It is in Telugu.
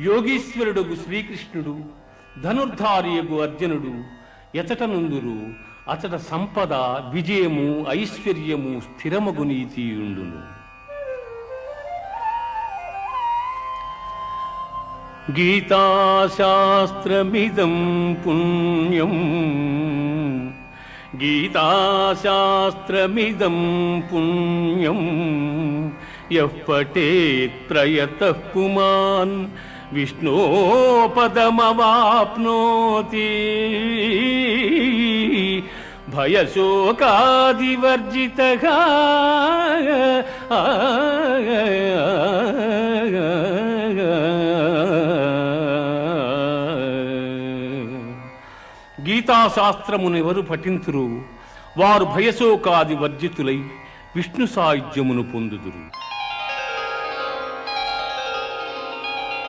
యోగీశ్వరుడు శ్రీకృష్ణుడు ధనుర్ధారియగు అర్జునుడు ఎచట నుందురు అచట సంపద విజయము ఐశ్వర్యము స్థిరమగు నీతియుండును. గీతాశాస్త్రమిదం పుణ్యం గీతాశాస్త్రమిదం పుణ్యం యః పఠేత్ కుమాన్ పుమాన్ విష్ణోపదమవాప్నోతి. భయశోకాదివర్జితగా. గీతాశాస్త్రమునెవరు పఠింతురు? వారు భయశోకాది వర్జితులై విష్ణు సాయుధ్యమును పొందుదురు.